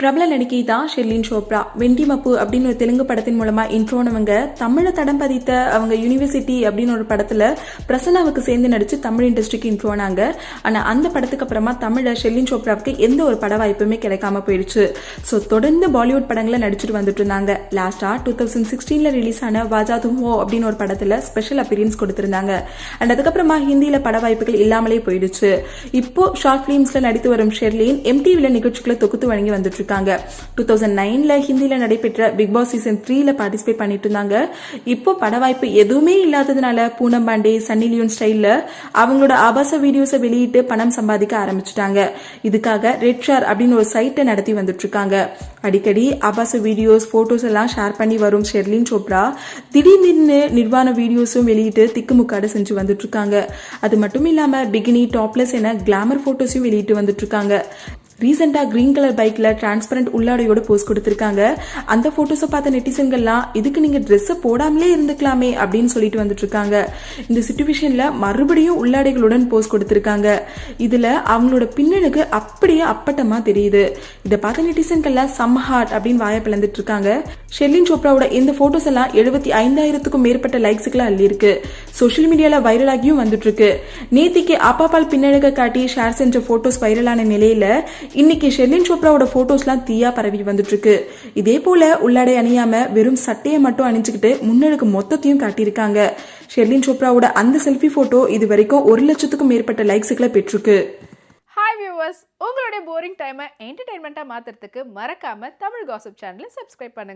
பிரபல நடிகை தான் ஷெர்லின் சோப்ரா. வெண்டி மப்பு அப்படின்னு ஒரு தெலுங்கு படத்தின் மூலமா இன்ட்ரோனவங்க. தமிழை தடம் பதித்த அவங்க யூனிவர்சிட்டி அப்படின்னு ஒரு படத்துல பிரசன்னாவுக்கு சேர்ந்து நடிச்சு தமிழ் இண்டஸ்ட்ரிக்கு இன்ட்ரோனாங்க ஆனா அந்த படத்துக்கு அப்புறமா தமிழ ஷெர்லின் சோப்ராவுக்கு எந்த ஒரு பட வாய்ப்புமே கிடைக்காம போயிடுச்சு. ஸோ தொடர்ந்து பாலிவுட் படங்களை நடிச்சிட்டு வந்துட்டு இருந்தாங்க. லாஸ்டா டூ தௌசண்ட் சிக்ஸ்டீன்ல ரிலீஸ் ஆன வாஜா துஹோ அப்படின்னு ஒரு படத்துல ஸ்பெஷல் அப்பியரன்ஸ் கொடுத்திருந்தாங்க. அண்ட் அதுக்கப்புறமா ஹிந்தியில பட வாய்ப்புகள் இல்லாமலே போயிடுச்சு. இப்போ ஷார்ட் பிலிம்ஸ்ல நடித்து வரும் ஷெர்லின் எம்டிவில நிகழ்ச்சிகளை தொகுத்து வழங்கி வந்துட்டு இருக்காங்க டூ தௌசண்ட் நைன்ல ஹிந்தியில நடைபெற்ற பிக் பாஸ் சீசன் த்ரீல பார்ட்டிசிபேட் பண்ணிட்டு இருந்தாங்க. இப்போ பட வாய்ப்பு எதுவுமே இல்லாததுனால பூனம் பாண்டே சன்னி லியோன் ஸ்டைல்ல அவங்களோட ஆபாச வீடியோஸை வெளியிட்டு பணம் சம்பாதிக்க ஆரம்பிச்சிட்டாங்க. இதுக்காக ரெட் ஷார் அப்படின்னு ஒரு சைட்டை நடத்தி வந்துட்டு இருக்காங்க அடிக்கடி ஆபாச வீடியோஸ் போட்டோஸ் எல்லாம் ஷேர் பண்ணி வரும் ஷெர்லின் சோப்ரா திடீர்னு நிர்வாண வீடியோஸும் வெளியிட்டு திக்குமுக்காடு செஞ்சு வந்துட்டு இருக்காங்க அது மட்டும் இல்லாம பிகினி டாப்லெஸ் என கிளாமர் போட்டோஸையும் வெளியிட்டு வந்துட்டு இருக்காங்க ரீசெண்டாக க்ரீன் கலர் பைக்கில் டிரான்ஸ்பரண்ட் உள்ளாடையோட போஸ்ட் கொடுத்துருக்காங்க. அந்த ஃபோட்டோஸை பார்த்த நெட்டிசன்கள்லாம் இதுக்கு நீங்கள் ட்ரெஸ்ஸை போடாமலே இருந்துக்கலாமே அப்படின்னு சொல்லிட்டு வந்துட்டு இருக்காங்க இந்த சுச்சுவேஷனில் மறுபடியும் உள்ளாடைகளுடன் போஸ்ட் கொடுத்துருக்காங்க. இதில் அவங்களோட பின்னணுக்கு அப்படியே அப்பட்டமாக தெரியுது. இதை பார்த்த நெட்டிசன்கள்லாம் சம் ஹார்ட் அப்படின்னு வாயை பிளந்துட்டு இருக்காங்க ஷெர்லின் சோப்ராவோட இந்த ஃபோட்டோஸ் எல்லாம் எழுபத்தி ஐந்தாயிரத்துக்கும் மேற்பட்ட லைக்ஸுக்கெல்லாம் அள்ளியிருக்கு. சோஷியல் மீடியாவில் வைரலாகியும் வந்துட்டு இருக்கு நேத்திக்கு அப்பாப்பால் பின்னழக காட்டி ஷேர் செஞ்ச ஃபோட்டோஸ் வைரலான நிலையில இன்னைக்கு ஷெர்லின் சோப்ராவோட போட்டோஸ்லாம் தீயா பரவி வந்துட்டுருக்கு. இதே போல உள்ளாடை அணியாம வெறும் சட்டையை மட்டும் அணிஞ்சுக்கிட்டு முன்னெடுக்கு மொத்தத்தையும் காட்டியிருக்காங்க. ஷெர்லின் சோப்ராவோட அந்த செல்ஃபி போட்டோ இது வரைக்கும் ஒரு லட்சத்துக்கும் மேற்பட்ட லைக்ஸுகளை பெற்றிருக்கு. ஹாய் வியூவர்ஸ் உங்களுடைய போரிங் டைமை என்டர்டைன்மெண்ட்டாக மாற்றுறதுக்கு மறக்காமல் தமிழ் காசப் சேனலை சப்ஸ்கிரைப் பண்ணுங்க.